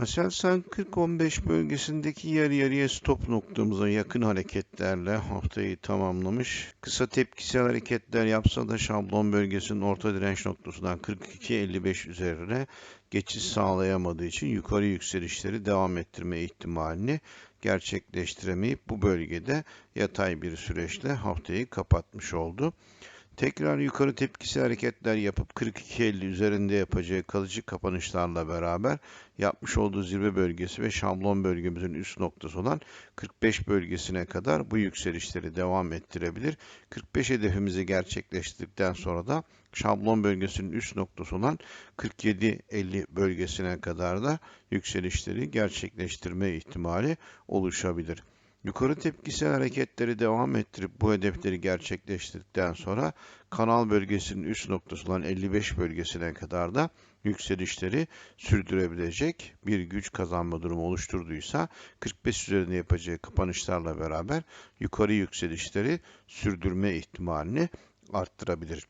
Aselsan 40-15 bölgesindeki yarı yarıya stop noktamıza yakın hareketlerle haftayı tamamlamış. Kısa tepkisel hareketler yapsa da şablon bölgesinin orta direnç noktasından 42-55 üzerine geçiş sağlayamadığı için yukarı yükselişleri devam ettirme ihtimalini gerçekleştiremeyip bu bölgede yatay bir süreçle haftayı kapatmış oldu. Tekrar yukarı tepkisi hareketler yapıp 42.50 üzerinde yapacağı kalıcı kapanışlarla beraber yapmış olduğu zirve bölgesi ve şablon bölgemizin üst noktası olan 45 bölgesine kadar bu yükselişleri devam ettirebilir. 45 hedefimizi gerçekleştirdikten sonra da şablon bölgesinin üst noktası olan 47-50 bölgesine kadar da yükselişleri gerçekleştirme ihtimali oluşabilir. Yukarı tepkisel hareketleri devam ettirip bu hedefleri gerçekleştirdikten sonra kanal bölgesinin üst noktası olan 55 bölgesine kadar da yükselişleri sürdürebilecek bir güç kazanma durumu oluşturduysa 45 üzerinde yapacağı kapanışlarla beraber yukarı yükselişleri sürdürme ihtimalini arttırabilir.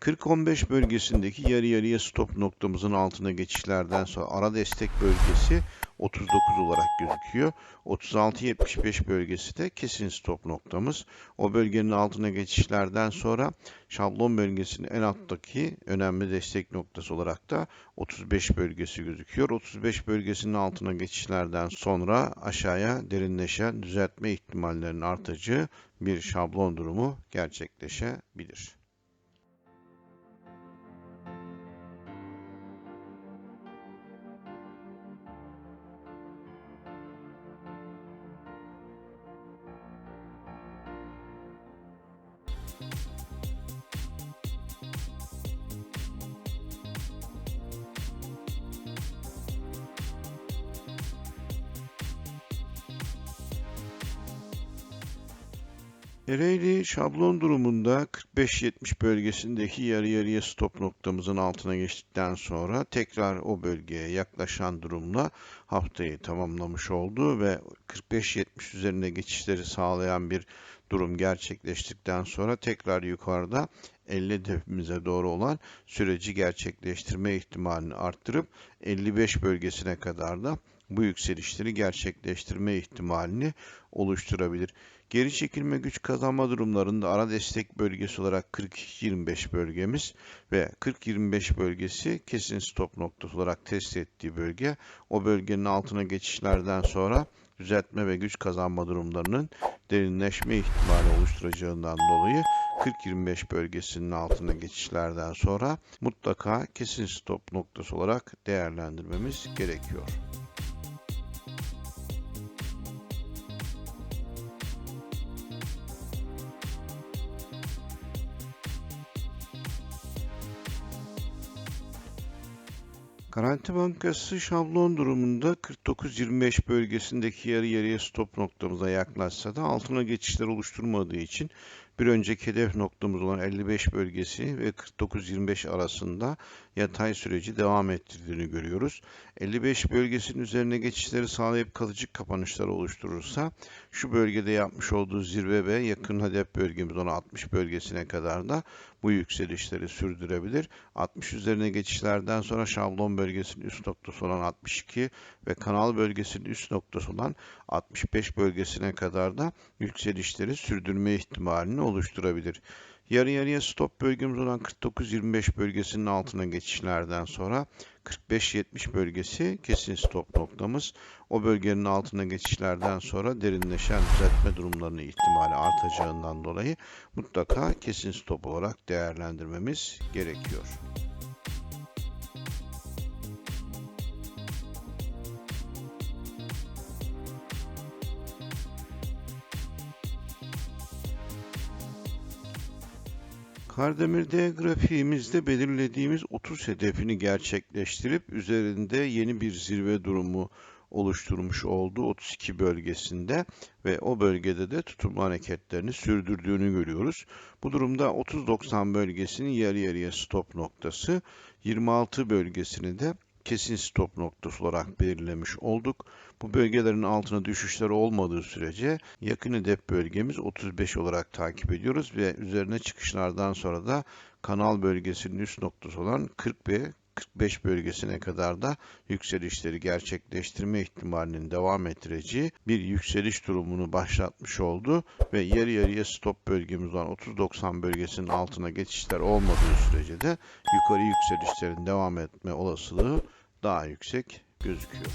40-15 bölgesindeki yarı yarıya stop noktamızın altına geçişlerden sonra ara destek bölgesi 39 olarak gözüküyor. 36-75 bölgesi de kesin stop noktamız. O bölgenin altına geçişlerden sonra şablon bölgesinin en alttaki önemli destek noktası olarak da 35 bölgesi gözüküyor. 35 bölgesinin altına geçişlerden sonra aşağıya derinleşen düzeltme ihtimallerinin artacağı bir şablon durumu gerçekleşebilir. Ereğli şablon durumunda 45-70 bölgesindeki yarı yarıya stop noktamızın altına geçtikten sonra tekrar o bölgeye yaklaşan durumla haftayı tamamlamış oldu ve 45-70 üzerine geçişleri sağlayan bir durum gerçekleştikten sonra tekrar yukarıda 50 hedefimize doğru olan süreci gerçekleştirme ihtimalini arttırıp 55 bölgesine kadar da bu yükselişleri gerçekleştirme ihtimalini oluşturabilir. Geri çekilme güç kazanma durumlarında ara destek bölgesi olarak 40-25 bölgemiz ve 40-25 bölgesi kesin stop noktası olarak test ettiği bölge. O bölgenin altına geçişlerden sonra düzeltme ve güç kazanma durumlarının derinleşme ihtimali oluşturacağından dolayı 40-25 bölgesinin altına geçişlerden sonra mutlaka kesin stop noktası olarak değerlendirmemiz gerekiyor. Garanti Bankası şablon durumunda 49-25 bölgesindeki yarı yarıya stop noktamıza yaklaşsa da altına geçişler oluşturmadığı için bir önceki hedef noktamız olan 55 bölgesi ve 49-25 arasında yatay süreci devam ettirdiğini görüyoruz. 55 bölgesinin üzerine geçişleri sağlayıp kalıcı kapanışlar oluşturursa şu bölgede yapmış olduğu zirve ve yakın hedef bölgemiz olan 60 bölgesine kadar da bu yükselişleri sürdürebilir. 60 üzerine geçişlerden sonra şablon bölgesinin üst noktası olan 62 ve kanal bölgesinin üst noktası olan 65 bölgesine kadar da yükselişleri sürdürme ihtimalini oluşturabilir. Yarı yarıya stop bölgemiz olan 49-25 bölgesinin altına geçişlerden sonra 45-70 bölgesi kesin stop noktamız. O bölgenin altına geçişlerden sonra derinleşen düzeltme durumlarının ihtimali artacağından dolayı mutlaka kesin stop olarak değerlendirmemiz gerekiyor. Kardemir'de grafiğimizde belirlediğimiz 30 hedefini gerçekleştirip üzerinde yeni bir zirve durumu oluşturmuş olduğu 32 bölgesinde ve o bölgede de tutunma hareketlerini sürdürdüğünü görüyoruz. Bu durumda 30-90 bölgesinin yarı yarıya stop noktası, 26 bölgesini de kesin stop noktası olarak belirlemiş olduk. Bu bölgelerin altına düşüşler olmadığı sürece yakın hedef bölgemiz 35 olarak takip ediyoruz ve üzerine çıkışlardan sonra da kanal bölgesinin üst noktası olan 40 ve 245 bölgesine kadar da yükselişleri gerçekleştirme ihtimalinin devam ettireceği bir yükseliş durumunu başlatmış oldu ve yarı yarıya stop bölgemiz olan 30-90 bölgesinin altına geçişler olmadığı sürece de yukarı yükselişlerin devam etme olasılığı daha yüksek gözüküyor.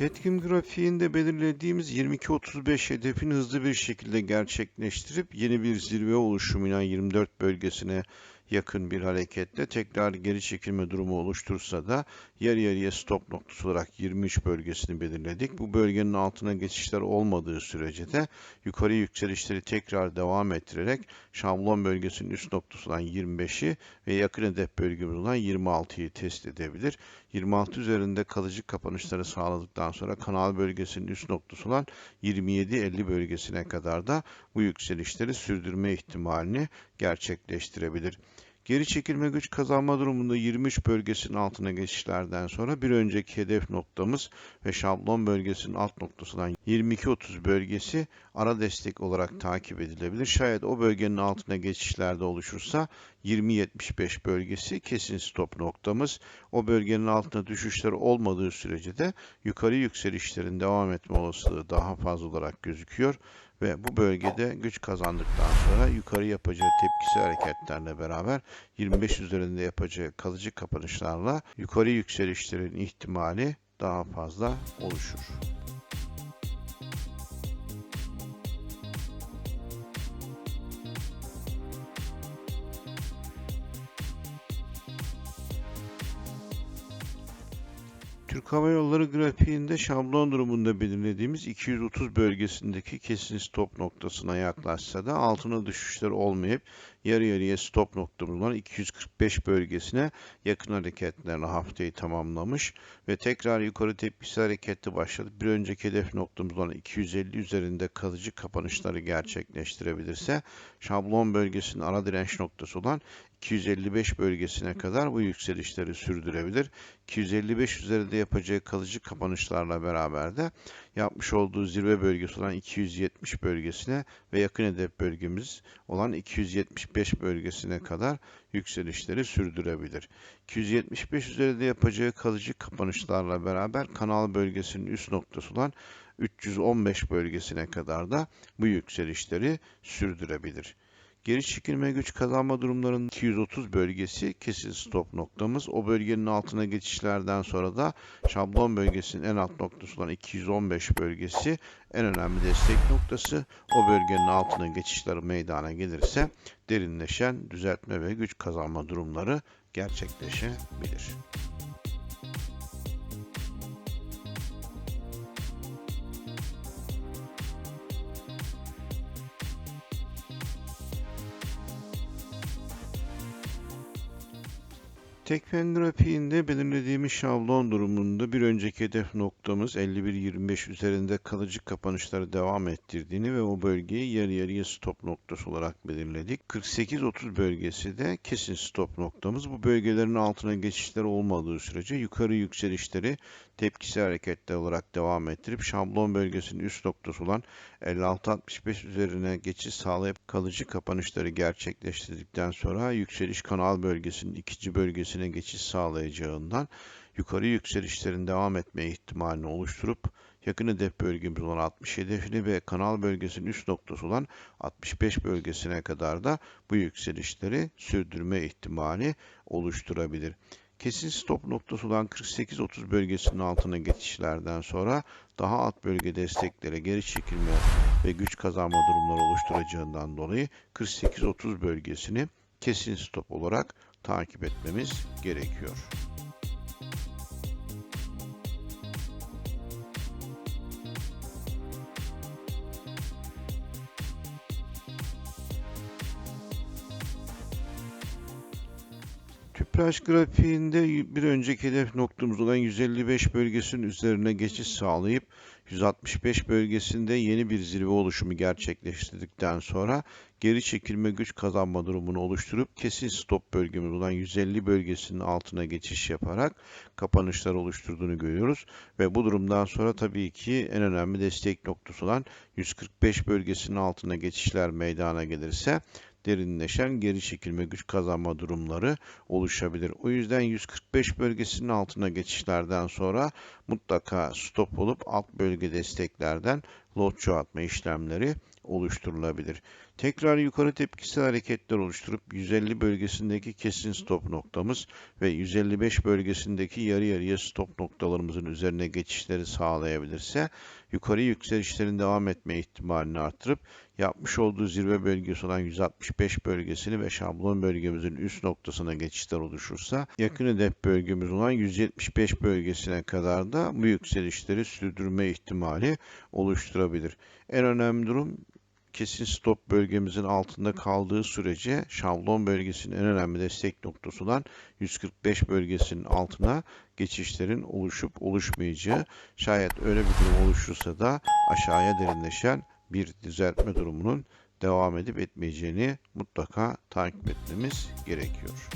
Petkim grafiğinde belirlediğimiz 22.35 hedefini hızlı bir şekilde gerçekleştirip yeni bir zirve oluşumuyla 24 bölgesine yakın bir hareketle tekrar geri çekilme durumu oluştursa da yarı yarıya stop noktası olarak 23 bölgesini belirledik. Bu bölgenin altına geçişler olmadığı sürece de yukarı yükselişleri tekrar devam ettirerek şablon bölgesinin üst noktası olan 25'i ve yakın hedef bölgemiz olan 26'yı test edebilir. 26 üzerinde kalıcı kapanışları sağladıktan sonra kanal bölgesinin üst noktası olan 27-50 bölgesine kadar da bu yükselişleri sürdürme ihtimalini gerçekleştirebilir. Geri çekilme güç kazanma durumunda 23 bölgesinin altına geçişlerden sonra bir önceki hedef noktamız ve şablon bölgesinin alt noktası olan 22-30 bölgesi ara destek olarak takip edilebilir. Şayet o bölgenin altına geçişlerde oluşursa 20-75 bölgesi kesin stop noktamız. O bölgenin altına düşüşler olmadığı sürece de yukarı yükselişlerin devam etme olasılığı daha fazla olarak gözüküyor ve bu bölgede güç kazandıktan sonra yukarı yapacağı tepkisi hareketlerle beraber 25 üzerinde yapacağı kalıcı kapanışlarla yukarı yükselişlerin ihtimali daha fazla oluşur. Türk Hava Yolları grafiğinde şablon durumunda belirlediğimiz 230 bölgesindeki kesin stop noktasına yaklaşsa da altına düşüşler olmayıp yarı yarıya stop noktamız olan 245 bölgesine yakın hareketlerle haftayı tamamlamış ve tekrar yukarı tepkisi hareketli başladı. Bir önceki hedef noktamız olan 250 üzerinde kalıcı kapanışları gerçekleştirebilirse şablon bölgesinin ara direnç noktası olan 255 bölgesine kadar bu yükselişleri sürdürebilir. 255 üzerinde yapacağı kalıcı kapanışlarla beraber de yapmış olduğu zirve bölgesi olan 270 bölgesine ve yakın hedef bölgemiz olan 275 bölgesine kadar yükselişleri sürdürebilir. 275 üzerinde yapacağı kalıcı kapanışlarla beraber kanal bölgesinin üst noktası olan 315 bölgesine kadar da bu yükselişleri sürdürebilir. Geri çekilme güç kazanma durumlarının 230 bölgesi kesin stop noktamız. O bölgenin altına geçişlerden sonra da şablon bölgesinin en alt noktası olan 215 bölgesi en önemli destek noktası. O bölgenin altına geçişler meydana gelirse derinleşen düzeltme ve güç kazanma durumları gerçekleşebilir. Tekfen grafiğinde belirlediğimiz şablon durumunda bir önceki hedef noktamız 51.25 üzerinde kalıcı kapanışları devam ettirdiğini ve o bölgeyi yarı yarıya stop noktası olarak belirledik. 48-30 bölgesi de kesin stop noktamız. Bu bölgelerin altına geçişler olmadığı sürece yukarı yükselişleri tepkisi hareketler olarak devam ettirip şablon bölgesinin üst noktası olan 56-65 üzerine geçiş sağlayıp kalıcı kapanışları gerçekleştirdikten sonra yükseliş kanal bölgesinin ikinci bölgesine geçiş sağlayacağından yukarı yükselişlerin devam etme ihtimalini oluşturup yakın hedef bölgemiz olan 60 hedefini ve kanal bölgesinin üst noktası olan 65 bölgesine kadar da bu yükselişleri sürdürme ihtimali oluşturabilir. Kesin stop noktası olan 48-30 bölgesinin altına geçişlerden sonra daha alt bölge desteklere geri çekilme ve güç kazanma durumları oluşturacağından dolayı 48-30 bölgesini kesin stop olarak takip etmemiz gerekiyor. Tüpraş grafiğinde bir önceki hedef noktamız olan 155 bölgesinin üzerine geçiş sağlayıp 165 bölgesinde yeni bir zirve oluşumu gerçekleştirdikten sonra geri çekilme güç kazanma durumunu oluşturup kesin stop bölgemiz olan 150 bölgesinin altına geçiş yaparak kapanışlar oluşturduğunu görüyoruz. Ve bu durumdan sonra tabii ki en önemli destek noktası olan 145 bölgesinin altına geçişler meydana gelirse derinleşen geri çekilme güç kazanma durumları oluşabilir. O yüzden 145 bölgesinin altına geçişlerden sonra mutlaka stop olup alt bölge desteklerden lot çoğaltma işlemleri oluşturulabilir. Tekrar yukarı tepkisel hareketler oluşturup 150 bölgesindeki kesin stop noktamız ve 155 bölgesindeki yarı yarıya stop noktalarımızın üzerine geçişleri sağlayabilirse yukarı yükselişlerin devam etme ihtimalini artırıp yapmış olduğu zirve bölgesi olan 165 bölgesini ve şablon bölgemizin üst noktasına geçişler oluşursa yakın hedef bölgemiz olan 175 bölgesine kadar da bu yükselişleri sürdürme ihtimali oluşturabilir. En önemli durum kesin stop bölgemizin altında kaldığı sürece şablon bölgesinin en önemli destek noktası olan 145 bölgesinin altına geçişlerin oluşup oluşmayacağı şayet öyle bir durum oluşursa da aşağıya derinleşen bir düzeltme durumunun devam edip etmeyeceğini mutlaka takip etmemiz gerekiyor.